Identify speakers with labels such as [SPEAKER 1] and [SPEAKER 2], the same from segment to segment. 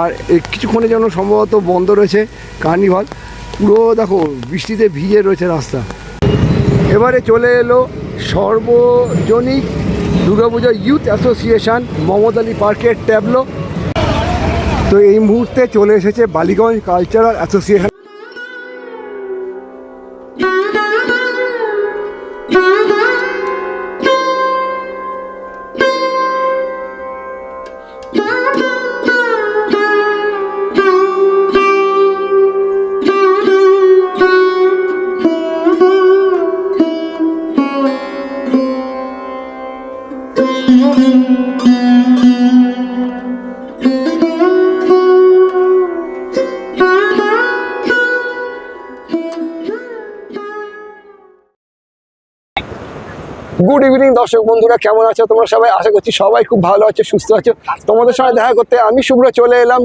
[SPEAKER 1] আর কিছুক্ষণের জন্য সম্ভবত বন্ধ রয়েছে কার্নিভাল। পুরো দেখো, বৃষ্টিতে ভিজে রয়েছে রাস্তা। এবারে চলে এলো সর্বজনিক দুর্গাপূজা ইউথ অ্যাসোসিয়েশন মমদ আলী পার্কের ট্যাবলো। তো এই মুহূর্তে চলে এসেছে বালিগঞ্জ কালচারাল অ্যাসোসিয়েশন। দর্শক বন্ধুরা, কেমন আছো? তোমরা সবাই? আশা করছি সবাই খুব ভালো আছো, সুস্থ আছো। তোমাদের সঙ্গে দেখা করতে আমি শুভ্র চলে এলাম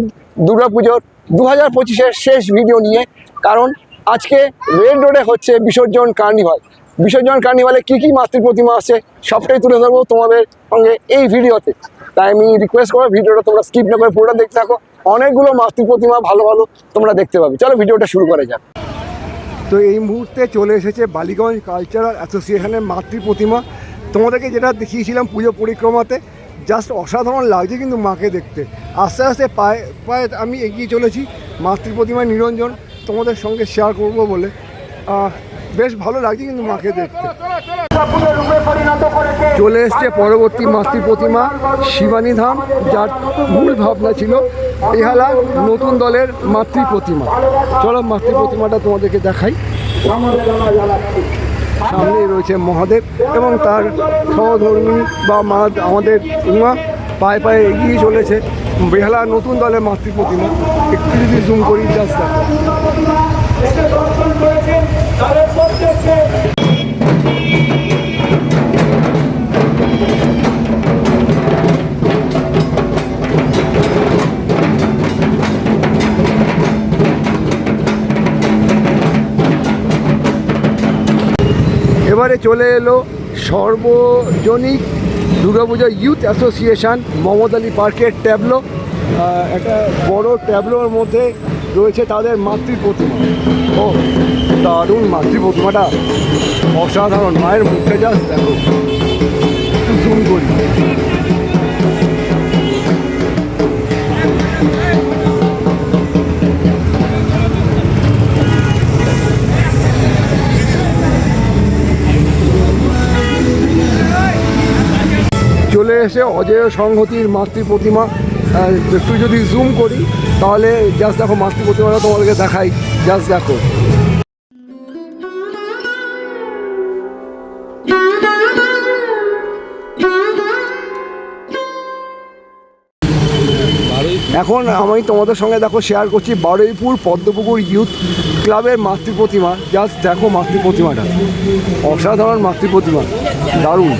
[SPEAKER 1] দুর্গাপুজোর দু হাজার পঁচিশের শেষ ভিডিও নিয়ে। কারণ আজকে রেড রোডে হচ্ছে বিসর্জন কার্নিভাল। বিসর্জন কার্নিভালে কী কী মাতৃ প্রতিমা আছে, সবটাই তুলে ধরবো তোমাদের সঙ্গে এই ভিডিওতে। তাই আমি রিকোয়েস্ট করব ভিডিওটা তোমরা স্কিপ না করে পুরোটা দেখতে থাকো। অনেকগুলো মাতৃ প্রতিমা ভালো ভালো তোমরা দেখতে পাবে। চলো ভিডিওটা শুরু করা যাক। তো এই মুহূর্তে চলে এসেছে বালিগঞ্জ কালচারাল অ্যাসোসিয়েশনের মাতৃ প্রতিমা। তোমাদেরকে যেটা দেখিয়েছিলাম পুজো পরিক্রমাতে জাস্ট অসাধারণ লাগছে কিন্তু মাকে দেখতে। আস্তে আস্তে পায়ে পায়ে আমি এগিয়ে চলেছি, মাতৃ প্রতিমা নিরঞ্জন তোমাদের সঙ্গে শেয়ার করব বলে। বেশ ভালো লাগছে কিন্তু মাকে দেখতে। চলে এসছে পরবর্তী মাতৃ প্রতিমা শিবানী ধাম, যার মূল ভাবনা ছিল এহালা নতুন দলের মাতৃ প্রতিমা। চলো মাতৃ প্রতিমাটা তোমাদেরকে দেখাই। সামনেই রয়েছে মহাদেব এবং তার সহধর্মী বা মা আমাদের উমা পায়ে পায়ে এগিয়ে চলেছে। বেহালা নতুন দলের মাতৃ প্রতিমা একটু যদি জুম করি জাস্ট এবারে চলে এলো সর্বজনিক দুর্গাপূজা ইউথ অ্যাসোসিয়েশন মমদ আলী পার্কের ট্যাবলো। একটা বড় ট্যাবলোর মধ্যে রয়েছে তাদের মাতৃ প্রতিমা ও, দারুণ মাতৃ প্রতিমাটা অসাধারণ। মায়ের মুখটা যা দেখো। জুম করি। এসে অজয় সংহতির মাতৃ প্রতিমা একটু যদি জুম করি, তাহলে জাস্ট দেখো মাতৃ প্রতিমাটা তোমাদেরকে দেখাই জাস্ট দেখো। এখন আমি তোমাদের সঙ্গে দেখো শেয়ার করছি বারুইপুর পদ্মপুকুর ইউথ ক্লাবের মাতৃ প্রতিমা। জাস্ট দেখো মাতৃ প্রতিমাটা। অসাধারণ মাতৃ প্রতিমা। দারুণ।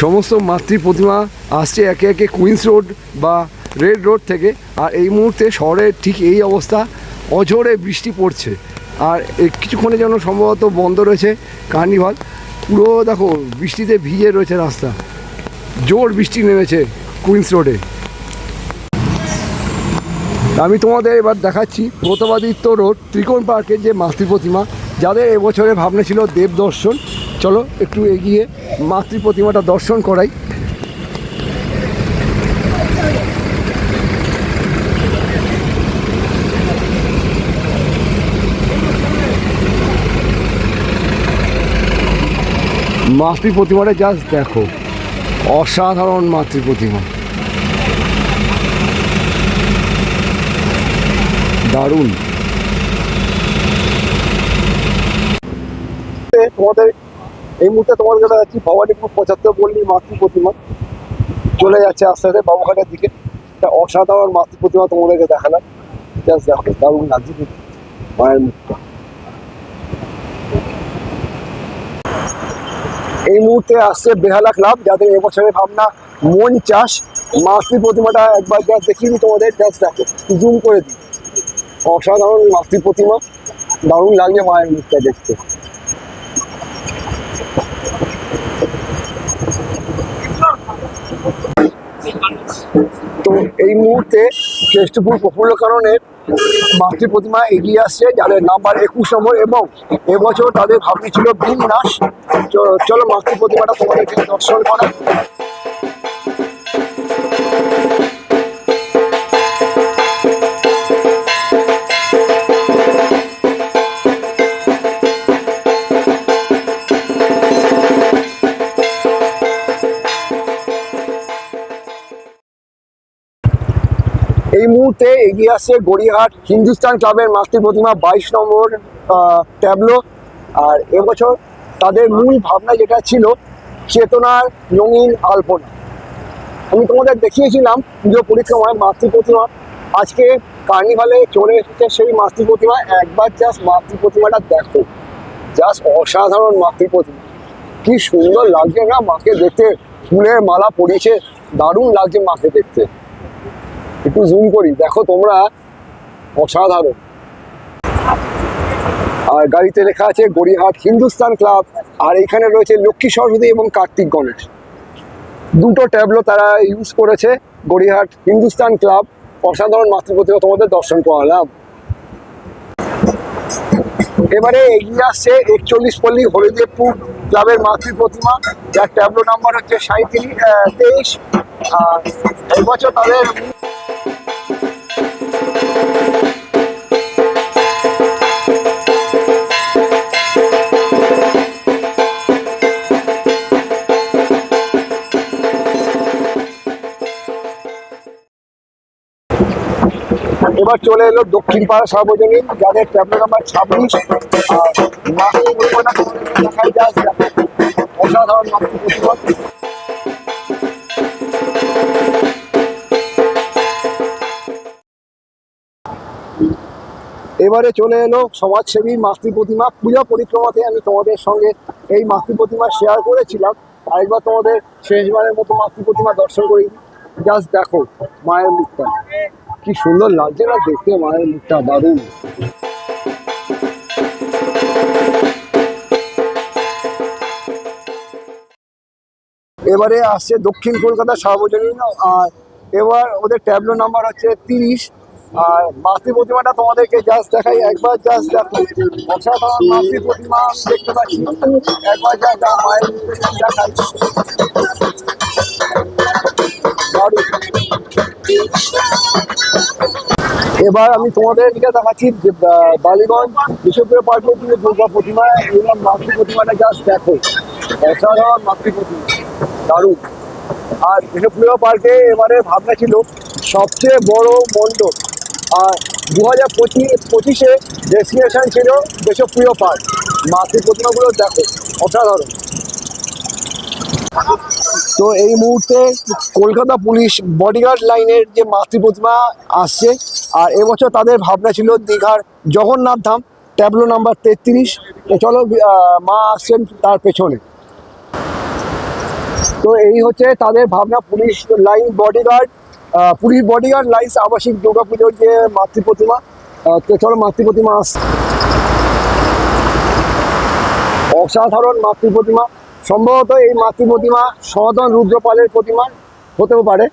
[SPEAKER 1] সমস্ত মাতৃ প্রতিমা আসছে একে একে কুইন্স রোড বা রেড রোড থেকে। আর এই মুহূর্তে শহরের ঠিক এই অবস্থা। অঝোরে বৃষ্টি পড়ছে। আর এই কিছুক্ষণের জন্য সম্ভবত বন্ধ রয়েছে কার্নিভাল। পুরো দেখো বৃষ্টিতে ভিজে রয়েছে রাস্তা। জোর বৃষ্টি নেমেছে কুইন্স রোডে। আমি তোমাদের এবার দেখাচ্ছি প্রতাপাদিত্য রোড, ত্রিকোণ পার্কের যে মাতৃ প্রতিমা। যাদের এবছরে ভাবনা ছিল দেব দর্শন, চলো একটু এগিয়ে মাতৃ প্রতিমাটা দর্শন করাই। মাতৃ প্রতিমাটা জাস্ট দেখো। অসাধারণ মাতৃ প্রতিমা দারুণ। তোমাদের, এই মুহূর্তে তোমাদের কাছে যাচ্ছি ভবানীপুর পঁচাত্তর পল্লী মাতৃ প্রতিমা চলে যাচ্ছে আস্তে আস্তে বাবুঘাটের দিকে। একটা অসাধারণ মাতৃ প্রতিমা তোমাদেরকে দেখালাম। জাস্ট দেখো, দারুণ লাগছে মায়ের মুখটা। এই মুহূর্তে আসছে বেহালা ক্লাব, যাদের এবছরের ভাবনা মন চাষ। মাতৃ প্রতিমাটা একবার জাস্ট দেখিয়ে তোমাদের জাস্ট দেখো জুম করে দিই। অসাধারণ মাতৃ প্রতিমা, দারুণ লাগছে মায়ের মুখটা দেখতে। তো এই মুহূর্তে শ্রেষ্ঠপুর প্রফুল্ল কারণে মাতৃ প্রতিমা এগিয়ে আসছে, যাদের নাম্বার একুশ নম্বর এবং এবছর তাদের ভাবনি ছিল বিন্যাস। চলো মাতৃ প্রতিমাটা তোমাদেরকে দর্শন করা এই মুহূর্তে এগিয়ে আসছে গড়িয়াহাট হিন্দুস্তান ক্লাবের মাতৃ প্রতিমা বাইশ নম্বর ট্যাবলো। আর এবছর তাদের মূল ভাবনা যেটা ছিল, চেতনার রঙিন আলপনা। আমি তোমাদের দেখিয়েছিলাম পুজো পরিক্রমায় মাতৃ প্রতিমা। আজকে কার্নিভালে চলে এসেছে সেই মাতৃ প্রতিমা। একবার জাস্ট মাতৃ প্রতিমাটা দেখো। জাস্ট অসাধারণ মাতৃ প্রতিমা। কি সুন্দর লাগছে না মাকে দেখতে। ফুলের মালা পরিয়েছে। দারুণ লাগছে মাকে দেখতে। একটু জুম করি। দেখো তোমরা অসাধারণ। আর গাড়িতে লেখা আছে, গড়িয়াহাট হিন্দুস্তান ক্লাব। আর এখানে রয়েছে লক্ষ্মী সরস্বতী এবং কার্তিক গণেশ। দুটো ট্যাবলো তারা ইউজ করেছে, গড়িয়াহাট হিন্দুস্তান ক্লাব। অসাধারণ মাতৃপ্রতিমা তোমাদের দর্শন করালাম। এবারে এগিয়ে আসছে একচল্লিশ পল্লী হরিদেবপুর ক্লাবের মাতৃ প্রতিমা যার ট্যাবলো নাম্বার হচ্ছে সাঁত্রিশ তেইশ। আর এবছর তাদের এবার চলে এলো দক্ষিণ পাড়া সার্বজনীন যাদের ট্যাবলো নাম্বার ছাব্বিশ অসাধারণ এবারে চলে এলো সমাজসেবী মাতৃ প্রতিমা। পূজা পরিক্রমাতে আমি তোমাদের সঙ্গে এই মাতৃ প্রতিমা শেয়ার করেছিলাম। আরেকবার তোমাদের শেষবারের মতো মাতৃ প্রতিমা দর্শন করি। জাস্ট দেখো, মায়ের মুখটা। কি সুন্দর লাগছে না দেখতে, মায়ের মুখটা দারুণ। এবারে আসছে দক্ষিণ কলকাতা সার্বজনীন। আর এবার ওদের ট্যাবলো নাম্বার হচ্ছে তিরিশ। আর মাতৃ প্রতিমাটা তোমাদেরকে জাস্ট দেখাই। একবার জাস্ট দেখো। অসাধারণ মাতৃ প্রতিমা আমি দেখতে পাচ্ছি। একবার যা মায়ের দেখাই। এবার আমি তোমাদের দিকে দেখাচ্ছি যে, বালিগঞ্জ বিশ্বপ্রিয় পার্কের যে দুর্গা প্রতিমা এবং মাতৃ প্রতিমাটা জাস্ট দেখো। অসাধারণ মাতৃ প্রতিমা। দারুণ। আর বিশ্বপ্রিয় পার্কে এবারে ভাবনা ছিল সবচেয়ে বড় মণ্ডপ। দু হাজার পঁচিশ, পঁচিশে ডেস্টিনেশন ছিল দেশপ্রিয় পার্ক মাতৃ প্রতিমাগুলো দেখো, অসাধারণ। তো এই মুহূর্তে কলকাতা পুলিশ বডিগার্ড লাইনের যে মাতৃ প্রতিমা আসছে, আর এবছর তাদের ভাবনা ছিল দীঘার জগন্নাথ ধাম ট্যাবলো নাম্বার তেত্রিশ। তো চলো মা আসছেন তার পেছনে। তো এই হচ্ছে তাদের ভাবনা, police line bodyguard police bodyguard lines আবাসিক দুর্গা পুজোর যে মাতৃ প্রতিমা চলো মাতৃ প্রতিমা আসছে অসাধারণ মাতৃ প্রতিমা। সম্ভবত এই মাতৃ প্রতিমা সনাতন রুদ্রপালের প্রতিমা হতেও পারে।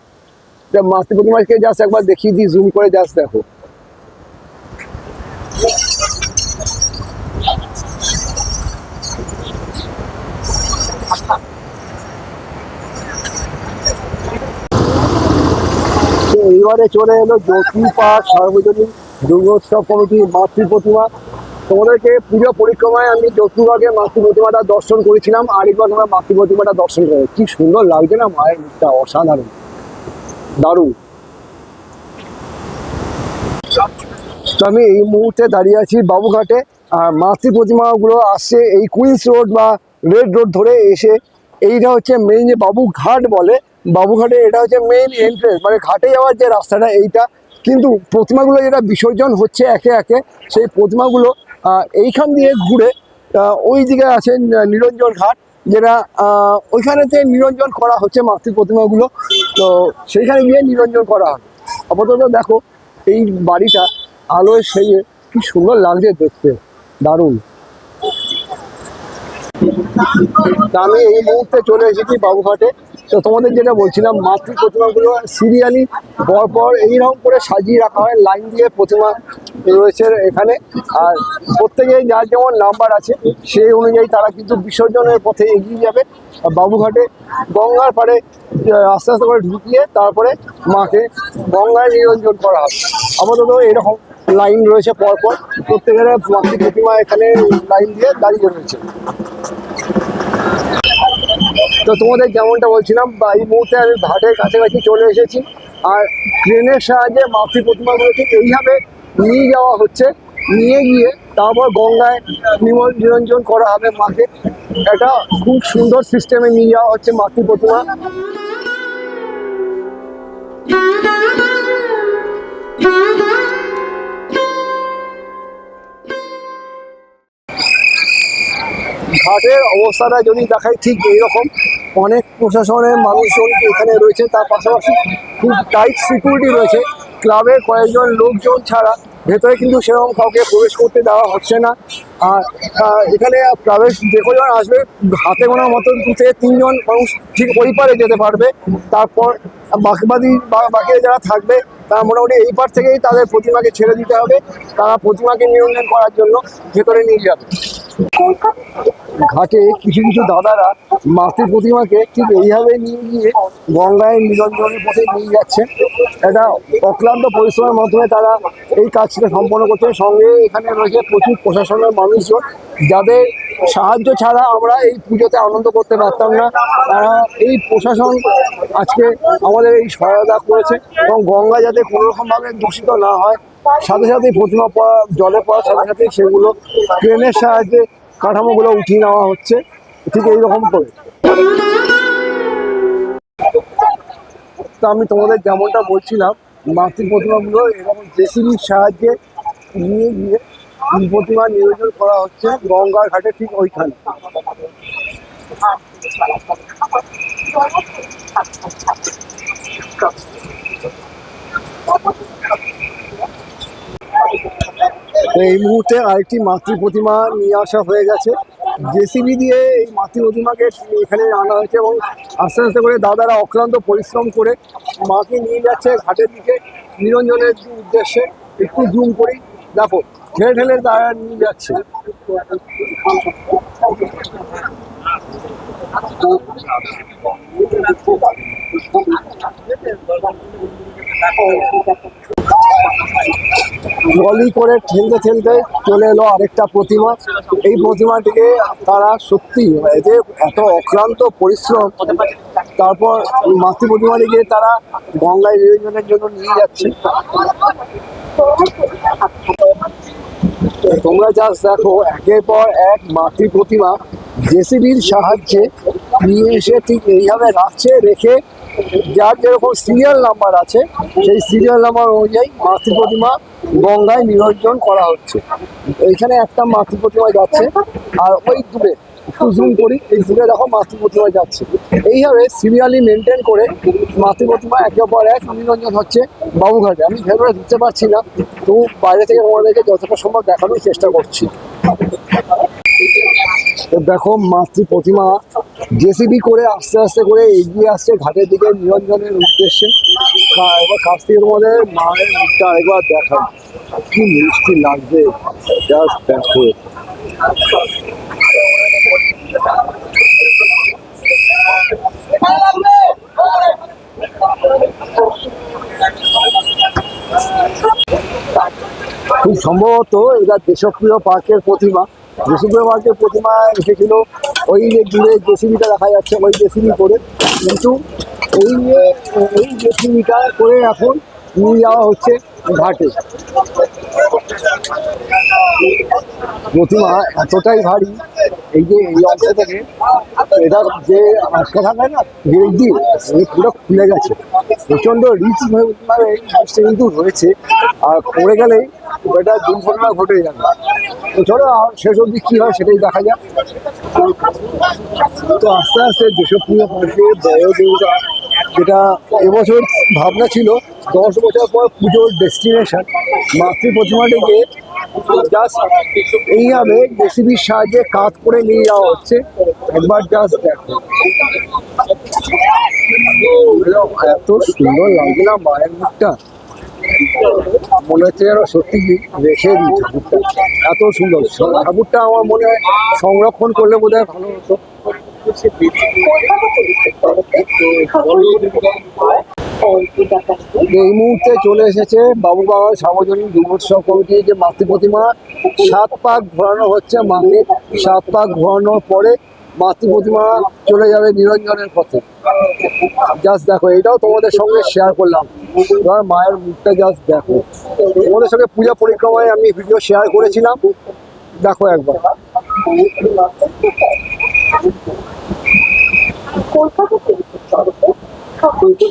[SPEAKER 1] মাতৃ প্রতিমাকে জাস্ট একবার দেখিয়ে দিই জুম করে জাস্ট দেখো। তো এইবারে চলে এলো জ্যোতি পার্ক সার্বজনীন দুর্গোৎসব কমিটির মাতৃ প্রতিমা। তোমাদেরকে পুজো পরিক্রমায় আমি জ্যোতিবাগের মাতৃ প্রতিমাটা দর্শন করেছিলাম, আর একবার তোমরা মাতৃ প্রতিমাটা দর্শন করো কি সুন্দর লাগছে না, মায়ের মুখটা অসাধারণ। দারুণ। তো আমি এই মুহূর্তে দাঁড়িয়ে আছি বাবুঘাটে, আর মাতৃ প্রতিমাগুলো আসছে এই কুইন্স রোড বা রেড রোড ধরে এসে এইটা হচ্ছে মেইন যে বাবুঘাট বলে বাবুঘাটে এটা হচ্ছে মেইন এন্ট্রেন্স মানে ঘাটে যাওয়ার যে রাস্তাটা এইটা। কিন্তু প্রতিমাগুলো যেটা বিসর্জন হচ্ছে একে একে, সেই প্রতিমাগুলো এইখান দিয়ে ঘুরে ওই দিকে আছে নিরঞ্জন ঘাট, যেটা ওইখানেতে নিরঞ্জন করা হচ্ছে মাতৃ প্রতিমাগুলো। তো সেইখানে গিয়ে নিরঞ্জন করা হবে আপাতত দেখো, এই বাড়িটা আলোয় সেয়ে কি সুন্দর লাগছে দেখতে। দারুণ। তা আমি এই মুহূর্তে চলে এসেছি বাবুঘাটে। তো তোমাদের যেটা বলছিলাম মাতৃ প্রতিমাগুলো সিরিয়ালি পর পর এইরকম করে সাজিয়ে রাখা হয় লাইন দিয়ে প্রতিমা রয়েছে এখানে। আর প্রত্যেকে যার যেমন নাম্বার আছে সেই অনুযায়ী তারা কিন্তু বিসর্জনের পথে এগিয়ে যাবে। বাবুঘাটে গঙ্গার আহ, আস্তে আস্তে করে ঢুকিয়ে তারপরে মাকে গঙ্গায় নিরঞ্জন করা হবে। আপাতত এরকম লাইন রয়েছে পরপর। প্রত্যেকের মাতৃ প্রতিমা এখানে লাইন দিয়ে দাঁড়িয়ে রয়েছে। তো তোমাদের যেমনটা বলছিলাম, বা এই মুহূর্তে আমি ঘাটের কাছাকাছি চলে এসেছি, আর ট্রেনের সাহায্যে মাতৃ প্রতিমাগুলোকে এইভাবে নিয়ে যাওয়া হচ্ছে, নিয়ে গিয়ে তারপর গঙ্গায় নিরঞ্জন করা হবে মাকে। এটা খুব সুন্দর সিস্টেমে নিয়ে যাওয়া হচ্ছে মাতৃ প্রতিমা। ঘাটের অবস্থাটা যদি দেখাই ঠিক এইরকম, অনেক প্রশাসনের মানুষজন এখানে রয়েছে, তার পাশাপাশি খুব টাইট সিকিউরিটি রয়েছে। ক্লাবের কয়েকজন লোকজন ছাড়া ভেতরে কিন্তু সেরকম কাউকে প্রবেশ করতে দেওয়া হচ্ছে না। আর এখানে প্রবেশ যে কজন আসবে, হাতে গোনার মতো দু থেকে তিনজন মানুষ ঠিক ওই পারে যেতে পারবে। তারপর বাকি বাকি বাকি যারা থাকবে, তারা মোটামুটি এই পার থেকেই তাদের প্রতিমাকে ছেড়ে দিতে হবে। তারা প্রতিমাকে নিয়ন্ত্রণ করার জন্য ভেতরে নিয়ে যাবে। ঘাটে কিছু কিছু দাদারা মাতৃ প্রতিমাকে ঠিক এইভাবে নিয়ে গিয়ে গঙ্গায় নিরঞ্জনের পথে নিয়ে যাচ্ছেন। একটা অক্লান্ত পরিশ্রমের মাধ্যমে তারা এই কাজটা সম্পন্ন করছে সঙ্গে এখানে রয়েছে প্রচুর প্রশাসনের মানুষজন। যাদের সাহায্য ছাড়া আমরা এই পুজোতে আনন্দ করতে পারতাম না। তারা এই প্রশাসন আজকে আমাদের এই সহায়তা করেছে এবং গঙ্গা যাতে কোনোরকমভাবে দূষিত না হয়, সাথে সাথে প্রতিমা পড়া জলে পড়ার সাথে সাথে সেগুলো ট্রেনের সাহায্যে কাঠামোগুলো উঠিয়ে নেওয়া হচ্ছে, ঠিক এইরকম করে। তা আমি তোমাদের যেমনটা বলছিলাম, মাতৃ প্রতিমাগুলো এরকম জেসিবির সাহায্যে নিয়ে গিয়ে প্রতিমা নিয়োজন করা হচ্ছে গঙ্গার ঘাটে ঠিক ওইখানে। এই মুহূর্তে আরেকটি মাতৃ প্রতিমা নিয়ে আসা হয়ে গেছে। জেসিবি দিয়ে এই মাতৃ প্রতিমাকে এখানে আনা হয়েছে এবং আস্তে আস্তে করে দাদারা অক্লান্ত পরিশ্রম করে মাকে নিয়ে যাচ্ছে ঘাটের দিকে। নিরঞ্জনের উদ্দেশ্যে একটু জুম করি। দেখো ঠেলে ঠেলে তারা নিয়ে যাচ্ছে। গলি করে ঠেলতে ঠেলতে চলে এলো আরেকটা প্রতিমা। এই প্রতিমাটিকে তারা সত্যি এতে এত অক্লান্ত পরিশ্রম, তারপর মাতৃ প্রতিমাটিকে তারা গঙ্গায় নিরঞ্জনের জন্য নিয়ে যাচ্ছে। তোমরা জাস্ট দেখো, একের পর এক মাতৃ প্রতিমা জেসিবির সাহায্যে নিয়ে এসে ঠিক এইভাবে রাখছে, রেখে যার যেরকম সিরিয়াল নাম্বার আছে, সেই সিরিয়াল নাম্বার অনুযায়ী মাতৃ প্রতিমা গঙ্গায় নিরঞ্জন করা হচ্ছে। এইখানে একটা মাতৃ প্রতিমা যাচ্ছে, আর ওই দূরে একটু জুম করি, এই দূরে দেখো মাতৃ প্রতিমা যাচ্ছে। এইভাবে সিরিয়ালি মেনটেন করে মাতৃ প্রতিমা একের পর এক নিরঞ্জন হচ্ছে বাবুঘাটে আমি ভেতরে ঢুকতে পারছি না তবু বাইরে থেকে তোমাদেরকে যতটা সম্ভব দেখানোর চেষ্টা করছি। দেখো মাতৃ প্রতিমা জেসিবি করে আস্তে আস্তে করে এগিয়ে আসছে ঘাটের দিকে নিরঞ্জনের উদ্দেশ্যে। এবার কাছ থেকে তোমাদের মায়ের মুখটা একবার দেখা কি মিষ্টি লাগবে জাস্ট দেখো। খুব সম্ভবত এটা দেশপ্রিয় পার্কের প্রতিমা। দেশপ্রিয় পার্কের প্রতিমা এসেছিল ওই যে দূরে জেসিবিটা দেখা যাচ্ছে, ওই জেসিবি করে। কিন্তু এই এই জেসিবিটা করে এখন নিয়ে যাওয়া হচ্ছে। ঘাটে। প্রতিমা এতটাই ভারী, এই যে এই অংশ থেকে এটা যে আটকে থাকে না, গেট দিয়ে পুরো খুলে গেছে। প্রচণ্ড রিচ ভাবে এই জিনিসটা কিন্তু রয়েছে। আর পড়ে গেলে এটা দুর্ঘটনা ঘটে যাবে। তো আর শেষ অবধি কী হয় সেটাই দেখা যাক। তো আস্তে আস্তে যেসব পুজো পার্কের বড় দুর্গা যেটা এবছর ভাবনা ছিল, দশ বছর পর পুজোর ডেস্টিনেশন মাতৃ প্রতিমাটিকে জাস্ট এইভাবে জেসিবির সাহায্যে কাজ করে নিয়ে যাওয়া হচ্ছে। একবার জাস্ট দেখো। এত সুন্দর লাগছে না মায়ের মুখটা? মনে হচ্ছে যেন সত্যি রেখে দিই ঠাকুরটা। এত সুন্দর। ঠাকুরটা আমার মনে হয় সংরক্ষণ করলে বোধ হয় ভালো হতো। এই মুহূর্তে চলে এসেছে বাবু বাবা সার্বজনীন দুর্গোৎসব কমিটির যে মাতৃ প্রতিমা, সাত পাক ঘোরানো হচ্ছে মাকে। সাত পাক ঘোরানোর পরে মাতৃ প্রতিমা চলে যাবে নিরঞ্জনের পথে। জাস্ট দেখো, এটাও তোমাদের সঙ্গে শেয়ার করলাম। এবার মায়ের মুখটা জাস্ট দেখো। তোমাদের সঙ্গে পূজা পরিক্রমায় আমি ভিডিও শেয়ার করেছিলাম। দেখো একবার।
[SPEAKER 2] কলকাতা থেকে চলবে সকলকে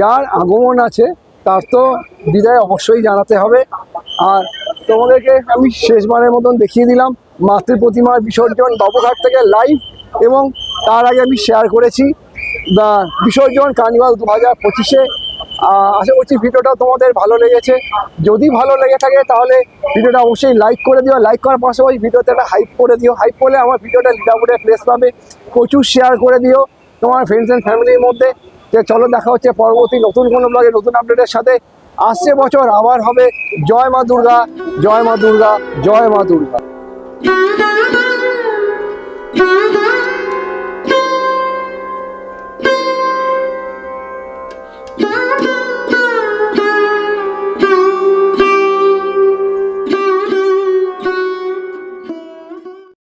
[SPEAKER 1] যার আগমন আছে, তার তো বিদায় অবশ্যই জানাতে হবে। আর তোমাদেরকে আমি শেষবারের মতন দেখিয়ে দিলাম, মাতৃ প্রতিমার বিসর্জন বাবুঘাট থেকে লাইভ এবং তার আগে আমি শেয়ার করেছি দা বিসর্জন কার্নিভাল দু হাজার পঁচিশে আশা করছি ভিডিওটা তোমাদের ভালো লেগেছে। যদি ভালো লেগে থাকে তাহলে ভিডিওটা অবশ্যই লাইক করে দিও। লাইক করার পাশাপাশি ভিডিওতে একটা হাইপ করে দিও। হাইপ করলে আমার ভিডিওটা লিডারবোর্ডে প্লেস পাবে। প্রচুর শেয়ার করে দিও তোমার ফ্রেন্ডস অ্যান্ড ফ্যামিলির মধ্যে। যে চলো দেখা হচ্ছে পরবর্তী নতুন কোনো ব্লগে নতুন আপডেটের সাথে। আসছে বছর, আবার হবে। জয় মা দুর্গা। জয় মা দুর্গা, জয় মা দুর্গা.